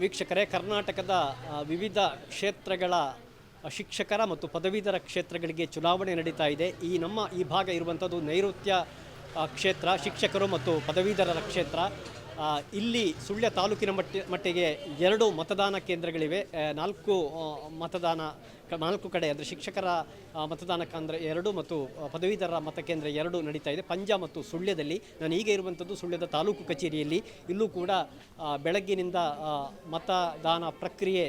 ವೀಕ್ಷಕರೇ, ಕರ್ನಾಟಕದ ವಿವಿಧ ಕ್ಷೇತ್ರಗಳ ಶಿಕ್ಷಕರ ಮತ್ತು ಪದವೀಧರ ಕ್ಷೇತ್ರಗಳಿಗೆ ಚುನಾವಣೆ ನಡೀತಾ ಇದೆ. ಈ ನಮ್ಮ ಈ ಭಾಗ ಇರುವಂಥದ್ದು ನೈಋತ್ಯ ಕ್ಷೇತ್ರ, ಶಿಕ್ಷಕರು ಮತ್ತು ಪದವೀಧರರ ಕ್ಷೇತ್ರ. ಇಲ್ಲಿ ಸುಳ್ಯ ತಾಲೂಕಿನ ಮಟ್ಟಿ, ಮಟ್ಟಿಗೆ ಎರಡು ಮತದಾನ ಕೇಂದ್ರಗಳಿವೆ. ನಾಲ್ಕು ಮತದಾನ ನಾಲ್ಕು ಕಡೆ ಅಂದರೆ ಶಿಕ್ಷಕರ ಮತದಾನ ಕೇಂದ್ರ ಎರಡು ಮತ್ತು ಪದವೀಧರ ಮತಕೇಂದ್ರ ಎರಡು ನಡೀತಾ ಇದೆ. ಪಂಜ ಮತ್ತು ಸುಳ್ಯದಲ್ಲಿ. ನಾನು ಈಗ ಇರುವಂಥದ್ದು ಸುಳ್ಯದ ತಾಲೂಕು ಕಚೇರಿಯಲ್ಲಿ. ಇಲ್ಲೂ ಕೂಡ ಬೆಳಗ್ಗಿನಿಂದ ಮತದಾನ ಪ್ರಕ್ರಿಯೆ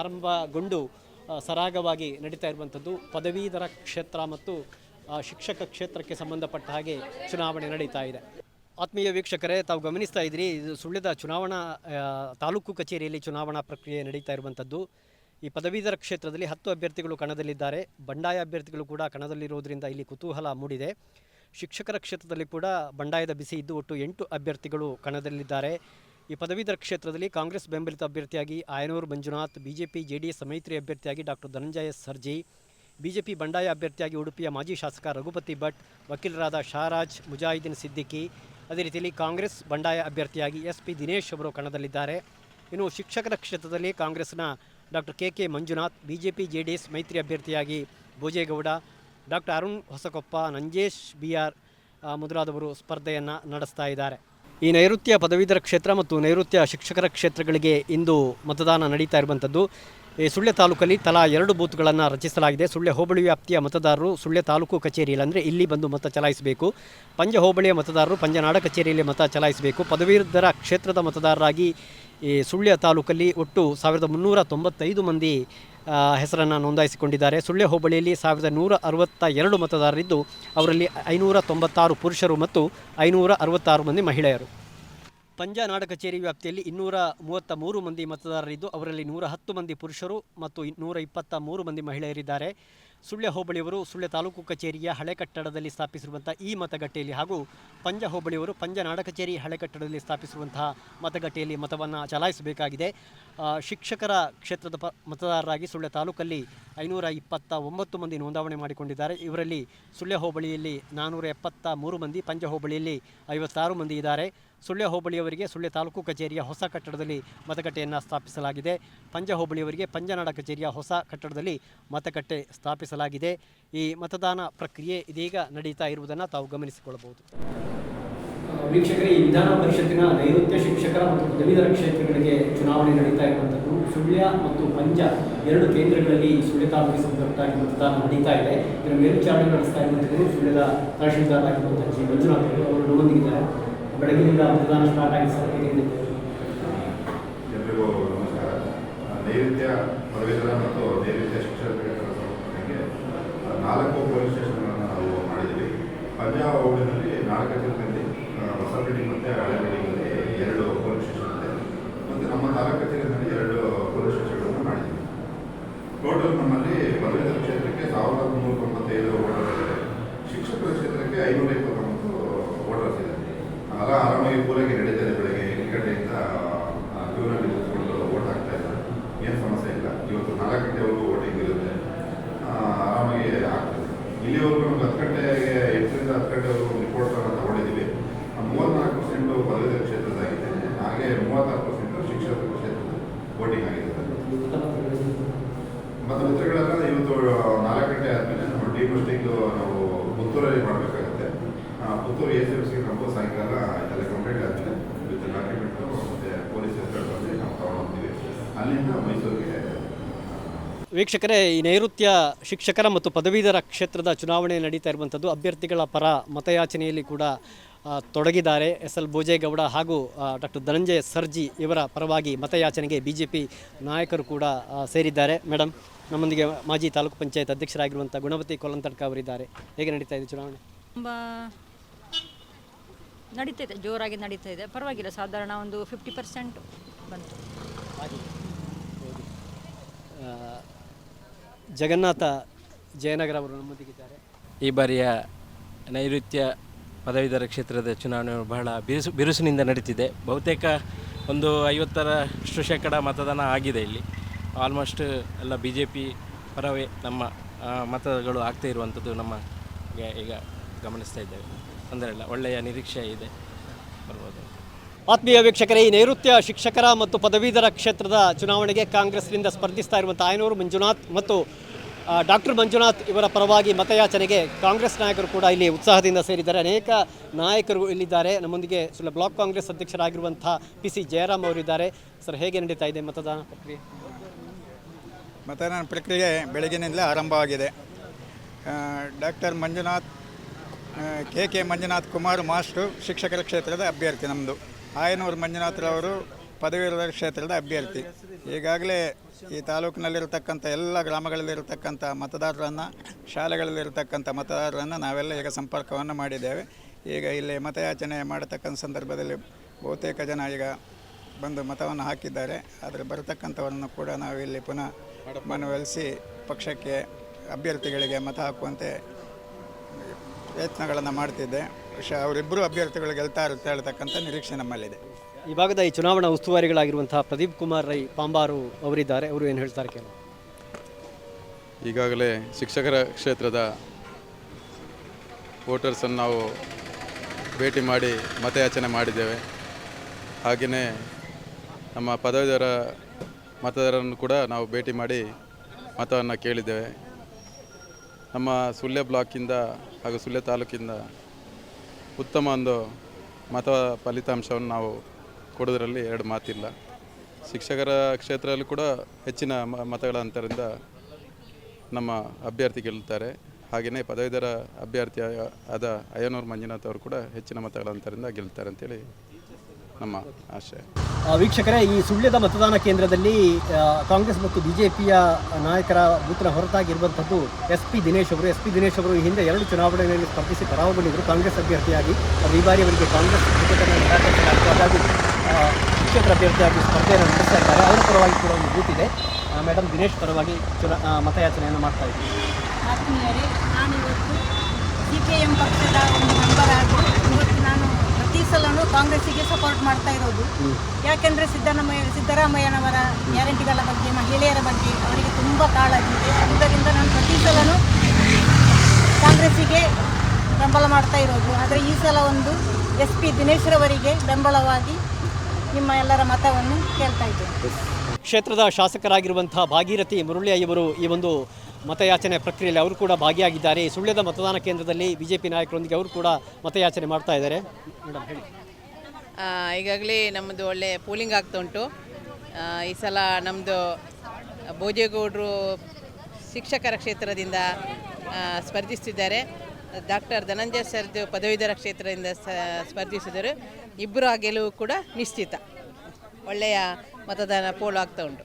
ಆರಂಭಗೊಂಡು ಸರಾಗವಾಗಿ ನಡೀತಾ ಇರುವಂಥದ್ದು. ಪದವೀಧರ ಕ್ಷೇತ್ರ ಮತ್ತು ಶಿಕ್ಷಕ ಕ್ಷೇತ್ರಕ್ಕೆ ಸಂಬಂಧಪಟ್ಟ ಹಾಗೆ ಚುನಾವಣೆ ನಡೀತಾ ಇದೆ. ಆತ್ಮೀಯ ವೀಕ್ಷಕರೇ, ತಾವು ಗಮನಿಸ್ತಾ ಇದ್ರಿ ಇದು ಸುಳ್ಯದ ಚುನಾವಣಾ ತಾಲೂಕು ಕಚೇರಿಯಲ್ಲಿ ಚುನಾವಣಾ ಪ್ರಕ್ರಿಯೆ ನಡೀತಾ ಇರುವಂಥದ್ದು. ಈ ಪದವೀಧರ ಕ್ಷೇತ್ರದಲ್ಲಿ ಹತ್ತು ಅಭ್ಯರ್ಥಿಗಳು ಕಣದಲ್ಲಿದ್ದಾರೆ. ಬಂಡಾಯ ಅಭ್ಯರ್ಥಿಗಳು ಕೂಡ ಕಣದಲ್ಲಿರುವುದರಿಂದ ಇಲ್ಲಿ ಕುತೂಹಲ ಮೂಡಿದೆ. ಶಿಕ್ಷಕರ ಕ್ಷೇತ್ರದಲ್ಲಿ ಕೂಡ ಬಂಡಾಯದ ಬಿಸಿ ಇದ್ದು ಒಟ್ಟು ಎಂಟು ಅಭ್ಯರ್ಥಿಗಳು ಕಣದಲ್ಲಿದ್ದಾರೆ. ಈ ಪದವೀಧರ ಕ್ಷೇತ್ರದಲ್ಲಿ ಕಾಂಗ್ರೆಸ್ ಬೆಂಬಲಿತ ಅಭ್ಯರ್ಥಿಯಾಗಿ ಆಯನೂರು ಮಂಜುನಾಥ್, ಬಿಜೆಪಿ ಜೆಡಿಎಸ್ ಮೈತ್ರಿ ಅಭ್ಯರ್ಥಿಯಾಗಿ ಡಾಕ್ಟರ್ ಧನಂಜಯ ಸರ್ಜಿ, ಬಿಜೆಪಿ ಬಂಡಾಯ ಅಭ್ಯರ್ಥಿಯಾಗಿ ಉಡುಪಿಯ ಮಾಜಿ ಶಾಸಕ ರಘುಪತಿ ಭಟ್, ವಕೀಲರಾದ ಶಹರಾಜ್ ಮುಜಾಹಿದ್ದೀನ್ ಸಿದ್ದಿಕಿ. ಅದೇ ರೀತಿಯಲ್ಲಿ ಕಾಂಗ್ರೆಸ್ ಬಂಡಾಯ ಅಭ್ಯರ್ಥಿಯಾಗಿ ಎಸ್ ಪಿ ದಿನೇಶ್ ಅವರು ಕಣದಲ್ಲಿದ್ದಾರೆ. ಇನ್ನು ಶಿಕ್ಷಕರ ಕ್ಷೇತ್ರದಲ್ಲಿ ಕಾಂಗ್ರೆಸ್ನ doctor K K Manjunath, BJP J D S ಮೈತ್ರಿ ಅಭ್ಯರ್ಥಿಯಾಗಿ Bhojegowda, doctor Arun Hosakoppa, Nanjesh B R ಮೊದಲಾದವರು ಸ್ಪರ್ಧೆಯನ್ನು ನಡೆಸ್ತಾ ಇದ್ದಾರೆ. ಈ ನೈಋತ್ಯ ಪದವೀಧರ ಕ್ಷೇತ್ರ ಮತ್ತು ನೈಋತ್ಯ ಶಿಕ್ಷಕರ ಕ್ಷೇತ್ರಗಳಿಗೆ ಇಂದು ಮತದಾನ ನಡೀತಾ ಇರುವಂಥದ್ದು. ಈ ಸುಳ್ಯ ತಾಲೂಕಲ್ಲಿ ತಲಾ ಎರಡು ಬೂತ್ಗಳನ್ನು ರಚಿಸಲಾಗಿದೆ. ಸುಳ್ಯ ಹೋಬಳಿ ವ್ಯಾಪ್ತಿಯ ಮತದಾರರು ಸುಳ್ಯ ತಾಲೂಕು ಕಚೇರಿಯಲ್ಲಿ ಅಂದರೆ ಇಲ್ಲಿ ಬಂದು ಮತ ಚಲಾಯಿಸಬೇಕು. ಪಂಜ ಹೋಬಳಿಯ ಮತದಾರರು ಪಂಜನಾಡ ಕಚೇರಿಯಲ್ಲಿ ಮತ ಚಲಾಯಿಸಬೇಕು. ಪದವೀಧರ ಕ್ಷೇತ್ರದ ಮತದಾರರಾಗಿ ಈ ಸುಳ್ಯ ತಾಲೂಕಲ್ಲಿ ಒಟ್ಟು ಸಾವಿರದ ಮುನ್ನೂರ ತೊಂಬತ್ತೈದು ಮಂದಿ ಹೆಸರನ್ನು ನೋಂದಾಯಿಸಿಕೊಂಡಿದ್ದಾರೆ. ಸುಳ್ಯ ಹೋಬಳಿಯಲ್ಲಿ ಸಾವಿರದ ನೂರ ಅರವತ್ತ ಎರಡು ಮತದಾರರಿದ್ದು, ಅವರಲ್ಲಿ ಐನೂರ ತೊಂಬತ್ತಾರು ಪುರುಷರು ಮತ್ತು ಐನೂರ ಅರವತ್ತಾರು ಮಂದಿ ಮಹಿಳೆಯರು. ಪಂಜನಾಡ ಕಚೇರಿ ವ್ಯಾಪ್ತಿಯಲ್ಲಿ ಇನ್ನೂರ ಮೂವತ್ತ ಮೂರು ಮಂದಿ ಮತದಾರರಿದ್ದು, ಅವರಲ್ಲಿ ನೂರ ಹತ್ತು ಮಂದಿ ಪುರುಷರು ಮತ್ತು ನೂರ ಇಪ್ಪತ್ತ ಮೂರು ಮಂದಿ ಮಹಿಳೆಯರಿದ್ದಾರೆ. ಸುಳ್ಯ ಹೋಬಳಿಯವರು ಸುಳ್ಯ ತಾಲೂಕು ಕಚೇರಿಯ ಹಳೆ ಕಟ್ಟಡದಲ್ಲಿ ಸ್ಥಾಪಿಸಿರುವಂಥ ಈ ಮತಗಟ್ಟೆಯಲ್ಲಿ ಹಾಗೂ ಪಂಜ ಹೋಬಳಿಯವರು ಪಂಜನಾಡ ಕಚೇರಿ ಹಳೆ ಕಟ್ಟಡದಲ್ಲಿ ಸ್ಥಾಪಿಸಿರುವಂತಹ ಮತಗಟ್ಟೆಯಲ್ಲಿ ಮತವನ್ನು ಚಲಾಯಿಸಬೇಕಾಗಿದೆ. ಶಿಕ್ಷಕರ ಕ್ಷೇತ್ರದ ಪ, ಮತದಾರರಾಗಿ ಸುಳ್ಯ ತಾಲೂಕಲ್ಲಿ ಐನೂರ ಇಪ್ಪತ್ತ ಒಂಬತ್ತು ಮಂದಿ ನೋಂದಾವಣೆ ಮಾಡಿಕೊಂಡಿದ್ದಾರೆ. ಇವರಲ್ಲಿ ಸುಳ್ಯ ಹೋಬಳಿಯಲ್ಲಿ ನಾನ್ನೂರ ಎಪ್ಪತ್ತ ಮೂರು ಮಂದಿ, ಪಂಜ ಹೋಬಳಿಯಲ್ಲಿ ಐವತ್ತಾರು ಮಂದಿ ಇದ್ದಾರೆ. ಸುಳ್ಯ ಹೋಬಳಿಯವರಿಗೆ ಸುಳ್ಯ ತಾಲೂಕು ಕಚೇರಿಯ ಹೊಸ ಕಟ್ಟಡದಲ್ಲಿ ಮತಗಟ್ಟೆಯನ್ನು ಸ್ಥಾಪಿಸಲಾಗಿದೆ. ಪಂಜ ಹೋಬಳಿಯವರಿಗೆ ಪಂಜನಾಡ ಕಚೇರಿಯ ಹೊಸ ಕಟ್ಟಡದಲ್ಲಿ ಮತಗಟ್ಟೆ ಸ್ಥಾಪಿಸಲಾಗಿದೆ. ಈ ಮತದಾನ ಪ್ರಕ್ರಿಯೆ ಇದೀಗ ನಡೀತಾ ಇರುವುದನ್ನು ತಾವು ಗಮನಿಸಿಕೊಳ್ಳಬಹುದು. ವೀಕ್ಷಕರೇ, ಈ ವಿಧಾನ ಪರಿಷತ್ತಿನ ನೈಋತ್ಯ ಶಿಕ್ಷಕರ ಮತ್ತು ಪದವೀಧರ ಕ್ಷೇತ್ರಗಳಿಗೆ ಚುನಾವಣೆ ನಡೀತಾ ಇರುವಂಥದ್ದು ಸುಳ್ಯ ಮತ್ತು ಪಂಜ ಎರಡು ಕೇಂದ್ರಗಳಲ್ಲಿ ಸುಳ್ಯ ತಾಲೂಕಿಗೆ ಸಂಬಂಧಪಟ್ಟಾಗಿ ಮತದಾನ ನಡೀತಾ ಇದೆ. ಇದರ ಮೇಲ್ವಿಚಾರಣೆ ನಡೆಸ್ತಾ ಇರುವಂಥದ್ದು ಸುಳ್ಯದ ತಹಶೀಲ್ದಾರ್ ಆಗಿರುವಂಥ ಜಿ. ಮಂಜುನಾಥ್ ಅವರು ನಮ್ಮೊಂದಿಗಿದ್ದಾರೆ ಬೆಳಗಿನಿಂದ ಮತದಾನ ಸ್ಟಾರ್ಟ್ ಆಗಿ ಸರ್ ಎಲ್ರಿಗೂ ನಮಸ್ಕಾರ. ನೈಋತ್ಯ ಪದವೀಧರ ಮತ್ತು ನೈಋತ್ಯ ಶಿಕ್ಷಕರಿಗೆ ಸಂಬಂಧಪಟ್ಟಂಗೆ ಆ, ನಾಲ್ಕು ಪೊಲೀಸ್ ಸ್ಟೇಷನ್ಗಳನ್ನು ನಾವು ಮಾಡಿದ್ದೀವಿ. ಪಂಜಾಬ್ ನಾಲ್ಕು ನಾಲ್ಕರಲ್ಲಿ ಹೊಸ ಬಿಲ್ಡಿಂಗ್ ಮತ್ತು ಹಳೆ ಬಿಲ್ಡಿಂಗಲ್ಲಿ ಎರಡು ಪೊಲೀಸ್ ಸ್ಟೇಷನ್ ಇದೆ. ಮತ್ತು ನಮ್ಮ ನಾಲ್ಕು ಕಚೇರಿಯಲ್ಲಿ ಎರಡು ಪೊಲೀಸ್ ಸ್ಟೇಷನ್ಗಳನ್ನು ಮಾಡಿದ್ದೀವಿ. ಟೋಟಲ್ ನಮ್ಮಲ್ಲಿ ಪದವೀಧರ ಕ್ಷೇತ್ರಕ್ಕೆ ಸಾವಿರದ ಮುನ್ನೂರ ತೊಂಬತ್ತೈದು ಶಿಕ್ಷಕರ ಕ್ಷೇತ್ರಕ್ಕೆ ಐನೂರ ಅಲ್ಲ ಆರಾಮಾಗಿ ಪೂರೈಕೆ ನಡೀತಾ ಇದೆ ಬೆಳಗ್ಗೆ ಎಂಟು ಗಂಟೆಯಿಂದ ಕ್ಯೂನಲ್ಲಿ ನಿಂತ್ಕೊಂಡು ಓಟ್ ಆಗ್ತಾ ಇಲ್ಲ ಏನು ಸಮಸ್ಯೆ ಇಲ್ಲ. ಇವತ್ತು ನಾಲ್ಕು ಗಂಟೆವರೆಗೂ ವೋಟಿಂಗ್ ಇರುತ್ತೆ? ಆರಾಮಾಗಿ ಆಗ್ತದೆ. ಇಲ್ಲಿವರೆಗೂ ನಮ್ಗೆ ಹತ್ತು ಗಂಟೆಗೆ ಎಂಟರಿಂದ ಹತ್ತು ಗಂಟೆವರೆಗೂ ರಿಪೋರ್ಟ್ ತಗೊಂಡಿದ್ದೀವಿ. ಮೂವತ್ತ್ನಾಲ್ಕು ಪರ್ಸೆಂಟು ಪದವೀಧರ ಕ್ಷೇತ್ರದಾಗಿದೆ ಹಾಗೆ ಮೂವತ್ತಾರು ಪರ್ಸೆಂಟು ಶಿಕ್ಷಕರ ಕ್ಷೇತ್ರದ ವೋಟಿಂಗ್ ಆಗಿದೆ. ಮತ್ತು ಉತ್ತರಗಳೆಲ್ಲ ಇವತ್ತು ನಾಲ್ಕು ಗಂಟೆ ಆದಮೇಲೆ ನಾವು ಡಿ ಪೋಸ್ಟಿಂಗ್ ನಾವು ಪುತ್ತೂರಲ್ಲಿ ಮಾಡಬೇಕಾಗುತ್ತೆ. ಪುತ್ತೂರು ಎ ಸಿ ನಾವು ಸಾಯಂಕಾಲ ಇದೆಲ್ಲ ಕಂಪ್ಲೀಟ್ ಆದಮೇಲೆ ವಿತ್ ಡಾಕ್ಯುಮೆಂಟು ಮತ್ತು ಪೊಲೀಸ್ ಬಂದು ನಾವು ತಗೊಂಡೋಗ್ತೀವಿ ಅಲ್ಲಿಂದ ಮೈಸೂರಿಗೆ ವೀಕ್ಷಕರೇ ಈ ನೈಋತ್ಯ ಶಿಕ್ಷಕರ ಮತ್ತು ಪದವೀಧರ ಕ್ಷೇತ್ರದ ಚುನಾವಣೆ ನಡೀತಾ ಇರುವಂಥದ್ದು ಅಭ್ಯರ್ಥಿಗಳ ಪರ ಮತಯಾಚನೆಯಲ್ಲಿ ಕೂಡ ತೊಡಗಿದ್ದಾರೆ. ಎಸ್. ಎಲ್. ಭೋಜೇಗೌಡ ಹಾಗೂ ಡಾಕ್ಟರ್ ಧನಂಜಯ ಸರ್ಜಿ ಇವರ ಪರವಾಗಿ ಮತಯಾಚನೆಗೆ ಬಿ ಜೆ ಪಿ ನಾಯಕರು ಕೂಡ ಸೇರಿದ್ದಾರೆ. ಮೇಡಮ್ ನಮ್ಮೊಂದಿಗೆ ಮಾಜಿ ತಾಲೂಕು ಪಂಚಾಯತ್ ಅಧ್ಯಕ್ಷರಾಗಿರುವಂಥ ಗುಣವತಿ ಕೊಲಂತಡ್ಕ ಅವರಿದ್ದಾರೆ. ಹೇಗೆ ನಡೀತಾ ಇದೆ ಚುನಾವಣೆ? ತುಂಬ ನಡೀತಾ ಇದೆ ಜೋರಾಗಿ ನಡೀತಾ ಇದೆ ಪರವಾಗಿಲ್ಲ ಸಾಧಾರಣ ಒಂದು ಫಿಫ್ಟಿ ಪರ್ಸೆಂಟ್ ಬಂತು. ಜಗನ್ನಾಥ ಜಯನಗರ ಅವರು ನಮ್ಮೊಂದಿಗಿದ್ದಾರೆ. ಈ ಬಾರಿಯ ನೈಋತ್ಯ ಪದವೀಧರ ಕ್ಷೇತ್ರದ ಚುನಾವಣೆ ಬಹಳ ಬಿರುಸು, ಬಿರುಸಿನಿಂದ ನಡೀತಿದೆ. ಬಹುತೇಕ ಒಂದು ಐವತ್ತರಷ್ಟು ಶೇಕಡ ಮತದಾನ ಆಗಿದೆ ಇಲ್ಲಿ. ಆಲ್ಮೋಸ್ಟ್ ಎಲ್ಲ ಬಿ ಜೆ ಪಿ ಪರವೇ ನಮ್ಮ ಮತಗಳು ಆಗ್ತಾ ಇರುವಂಥದ್ದು ನಮ್ಮ ಈಗ ಗಮನಿಸ್ತಾ ಇದ್ದೇವೆ. ತೊಂದರೆ ಇಲ್ಲ, ಒಳ್ಳೆಯ ನಿರೀಕ್ಷೆ ಇದೆ. ಬರ್ಬೋದು. ಆತ್ಮೀಯ ವೀಕ್ಷಕರೇ, ಈ ನೈಋತ್ಯ ಶಿಕ್ಷಕರ ಮತ್ತು ಪದವೀಧರ ಕ್ಷೇತ್ರದ ಚುನಾವಣೆಗೆ ಕಾಂಗ್ರೆಸ್ನಿಂದ ಸ್ಪರ್ಧಿಸ್ತಾ ಇರುವಂಥ ಆಯನೂರು ಮಂಜುನಾಥ್ ಮತ್ತು ಡಾಕ್ಟರ್ ಮಂಜುನಾಥ್ ಇವರ ಪರವಾಗಿ ಮತಯಾಚನೆಗೆ ಕಾಂಗ್ರೆಸ್ ನಾಯಕರು ಕೂಡ ಇಲ್ಲಿ ಉತ್ಸಾಹದಿಂದ ಸೇರಿದ್ದಾರೆ. ಅನೇಕ ನಾಯಕರು ಇಲ್ಲಿದ್ದಾರೆ. ನಮ್ಮೊಂದಿಗೆ ಸುಳ್ಳ ಬ್ಲಾಕ್ ಕಾಂಗ್ರೆಸ್ ಅಧ್ಯಕ್ಷರಾಗಿರುವಂಥ ಪಿ ಸಿ ಜಯರಾಮ್ ಅವರಿದ್ದಾರೆ. ಸರ್, ಹೇಗೆ ನಡೀತಾ ಇದೆ ಮತದಾನ ಪ್ರಕ್ರಿಯೆ? ಮತದಾನ ಪ್ರಕ್ರಿಯೆ ಬೆಳಗಿನಿಂದಲೇ ಆರಂಭವಾಗಿದೆ doctor Manjunath K K Manjunath Kumar master ಶಿಕ್ಷಕರ ಕ್ಷೇತ್ರದ ಅಭ್ಯರ್ಥಿ ನಮ್ಮದು ಆಯನೂರು ಮಂಜುನಾಥ್ರವರು ಪದವೀಧರ ಕ್ಷೇತ್ರದ ಅಭ್ಯರ್ಥಿ. ಈಗಾಗಲೇ ಈ ತಾಲೂಕಿನಲ್ಲಿರತಕ್ಕಂಥ ಎಲ್ಲ ಗ್ರಾಮಗಳಲ್ಲಿರತಕ್ಕಂಥ ಮತದಾರರನ್ನು, ಶಾಲೆಗಳಲ್ಲಿರತಕ್ಕಂಥ ಮತದಾರರನ್ನು ನಾವೆಲ್ಲ ಈಗ ಸಂಪರ್ಕವನ್ನು ಮಾಡಿದ್ದೇವೆ. ಈಗ ಇಲ್ಲಿ ಮತಯಾಚನೆ ಮಾಡತಕ್ಕಂಥ ಸಂದರ್ಭದಲ್ಲಿ ಬಹುತೇಕ ಜನ ಈಗ ಬಂದು ಮತವನ್ನು ಹಾಕಿದ್ದಾರೆ. ಆದರೆ ಬರತಕ್ಕಂಥವರನ್ನು ಕೂಡ ನಾವು ಇಲ್ಲಿ ಪುನಃ ಮನವೊಲಿಸಿ ಪಕ್ಷಕ್ಕೆ ಅಭ್ಯರ್ಥಿಗಳಿಗೆ ಮತ ಹಾಕುವಂತೆ ಪ್ರಯತ್ನಗಳನ್ನು ಮಾಡ್ತಿದ್ದೆ. ಶ ಅವರಿಬ್ಬರು ಅಭ್ಯರ್ಥಿಗಳು ಗೆಲ್ತಾ ಅಂತ ಹೇಳ್ತಕ್ಕಂಥ ನಿರೀಕ್ಷೆ ನಮ್ಮಲ್ಲಿದೆ. ಈ ಭಾಗದ ಈ ಚುನಾವಣಾ ಉಸ್ತುವಾರಿಗಳಾಗಿರುವಂತಹ ಪ್ರದೀಪ್ ಕುಮಾರ್ ರೈ ಪಾಂಬಾರು ಅವರಿದ್ದಾರೆ. ಅವರು ಏನು ಹೇಳ್ತಾರೆ ಕೆಲವು ಈಗಾಗಲೇ ಶಿಕ್ಷಕರ ಕ್ಷೇತ್ರದ ವೋಟರ್ಸನ್ನು ನಾವು ಭೇಟಿ ಮಾಡಿ ಮತಯಾಚನೆ ಮಾಡಿದ್ದೇವೆ. ಹಾಗೆಯೇ ನಮ್ಮ ಪದವೀಧರ ಮತದಾರರನ್ನು ಕೂಡ ನಾವು ಭೇಟಿ ಮಾಡಿ ಮತವನ್ನು ಕೇಳಿದ್ದೇವೆ. ನಮ್ಮ ಸುಳ್ಯ ಬ್ಲಾಕಿಂದ ಹಾಗೂ ಸುಳ್ಯ ತಾಲೂಕಿಂದ ಉತ್ತಮ ಒಂದು ಮತ ಫಲಿತಾಂಶವನ್ನು ನಾವು ಕೊಡೋದ್ರಲ್ಲಿ ಎರಡು ಮಾತಿಲ್ಲ. ಶಿಕ್ಷಕರ ಕ್ಷೇತ್ರದಲ್ಲಿ ಕೂಡ ಹೆಚ್ಚಿನ ಮತಗಳ ಅಂತರಿಂದ ನಮ್ಮ ಅಭ್ಯರ್ಥಿ ಗೆಲ್ಲುತ್ತಾರೆ. ಹಾಗೆಯೇ ಪದವೀಧರ ಅಭ್ಯರ್ಥಿ ಆದ ಅಯ್ಯನೂರು ಮಂಜುನಾಥ್ ಅವರು ಕೂಡ ಹೆಚ್ಚಿನ ಮತಗಳ ಅಂತರಿಂದ ಗೆಲ್ತಾರೆ ಅಂತೇಳಿ ನಮ್ಮ ಆಶಯ. ಆ, ವೀಕ್ಷಕರೇ ಈ ಸುಳ್ಯದ ಮತದಾನ ಕೇಂದ್ರದಲ್ಲಿ ಕಾಂಗ್ರೆಸ್ ಮತ್ತು ಬಿಜೆಪಿಯ ನಾಯಕರ ಬೂತ್ನ ಹೊರತಾಗಿರುವಂಥದ್ದು ಎಸ್ ಪಿ ದಿನೇಶ್ ಅವರು. ಎಸ್ ಪಿ ದಿನೇಶ್ ಅವರು ಈ ಹಿಂದೆ ಎರಡು ಚುನಾವಣೆಗಳಲ್ಲಿ ಸ್ಪರ್ಧಿಸಿ ಪರಾಭವಗೊಂಡಿದ್ದರು ಕಾಂಗ್ರೆಸ್ ಅಭ್ಯರ್ಥಿಯಾಗಿ ಅವರು ಈ ಬಾರಿ ಅವರಿಗೆ ಕಾಂಗ್ರೆಸ್ ಹಾಗಾಗಿ ಆ, ಶಿಕ್ಷಕರ ಅಭ್ಯರ್ಥಿಯಾಗಿ ಸ್ಪರ್ಧೆಯನ್ನು ನಡೆಸ್ತಾ ಇದ್ದಾರೆ. ಅವರ ಪರವಾಗಿ ಕೂಡ ಒಂದು ಬೂತ್ ಇದೆ. ಮೇಡಮ್ ದಿನೇಶ್ ಪರವಾಗಿ ಚುನಾ ಮತಯಾಚನೆಯನ್ನು ಮಾಡ್ತಾ ಇದ್ದೀವಿ ಆತ್ಮೀಯರೇ ನಾನಿವತ್ತು ಸಿ ಪಿ ಎಂ ಪಕ್ಷದ ಒಂದು ಮೆಂಬರ್ ಆಗಿ ಇವತ್ತು ನಾನು ಸಲನೂ ಕಾಂಗ್ರೆಸ್ಸಿಗೆ ಸಪೋರ್ಟ್ ಮಾಡ್ತಾ ಇರೋದು. ಯಾಕೆಂದರೆ ಸಿದ್ದರಾಮಯ್ಯ ಸಿದ್ದರಾಮಯ್ಯನವರ ಗ್ಯಾರಂಟಿಗಳ ಬಗ್ಗೆ ಮಹಿಳೆಯರ ಬಗ್ಗೆ ಅವರಿಗೆ ತುಂಬ ಕಾಳಜಿದೆ ಆದ್ದರಿಂದ ನಾನು ಪ್ರತಿ ಸಲನೂ ಕಾಂಗ್ರೆಸ್ಸಿಗೆ ಬೆಂಬಲ ಮಾಡ್ತಾ ಇರೋದು. ಆದರೆ ಈ ಸಲ ಒಂದು ಎಸ್ ಪಿ ದಿನೇಶ್ರವರಿಗೆ ಬೆಂಬಲವಾಗಿ ನಿಮ್ಮ ಎಲ್ಲರ ಮತವನ್ನು ಕೇಳ್ತಾ ಇದ್ದೇನೆ. ಕ್ಷೇತ್ರದ ಶಾಸಕರಾಗಿರುವಂಥ ಭಾಗೀರಥಿ ಮುರಳಿ ಇವರು ಈ ಒಂದು ಮತಯಾಚನೆ ಪ್ರಕ್ರಿಯೆಯಲ್ಲಿ ಅವರು ಕೂಡ ಭಾಗಿಯಾಗಿದ್ದಾರೆ. ಈ ಸುಳ್ಯದ ಮತದಾನ ಕೇಂದ್ರದಲ್ಲಿ ಬಿಜೆಪಿ ನಾಯಕರೊಂದಿಗೆ ಅವರು ಕೂಡ ಮತಯಾಚನೆ ಮಾಡ್ತಾ ಇದ್ದಾರೆ. ಮೇಡಮ್ ಹೇಳಿ. ಈಗಾಗಲೇ ನಮ್ಮದು ಒಳ್ಳೆ ಪೋಲಿಂಗ್ ಆಗ್ತಾ ಉಂಟು. ಈ ಸಲ ನಮ್ಮದು ಭೋಜೇಗೌಡರು ಶಿಕ್ಷಕರ ಕ್ಷೇತ್ರದಿಂದ ಸ್ಪರ್ಧಿಸ್ತಿದ್ದಾರೆ. ಡಾಕ್ಟರ್ ಧನಂಜಯ ಸರ್ದು ಪದವೀಧರ ಕ್ಷೇತ್ರದಿಂದ ಸ್ಪರ್ಧಿಸಿದರು. ಇಬ್ಬರು ಆ ಗೆಲುವು ಕೂಡ ನಿಶ್ಚಿತ. ಒಳ್ಳೆಯ ಮತದಾನ ಪೋಲು ಆಗ್ತಾ ಉಂಟು.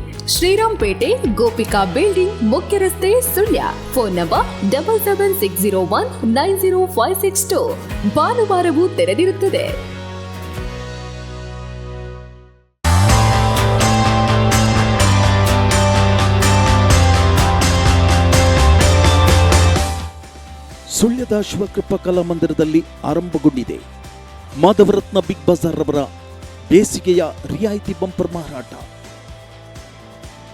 ಶ್ರೀರಾಮ್ಪೇಟೆ ಗೋಪಿಕಾ ಬಿಲ್ಡಿಂಗ್ ಮುಖ್ಯ ರಸ್ತೆ Sullia. Phone number double seven six zero one nine zero five six two ಭಾನುವಾರವೂ ತೆರೆದಿರುತ್ತದೆ. ಸುಳ್ಯದ ಶಿವಕೃಪ ಕಲಾಮಂದಿರದಲ್ಲಿ ಆರಂಭಗೊಂಡಿದೆ. ಮಾಧವರತ್ನ ಬಿಗ್ ಬಜಾರ್ ಅವರ ಬೇಸಿಗೆಯ ರಿಯಾಯಿತಿ ಬಂಪರ್ ಮಾರಾಟ.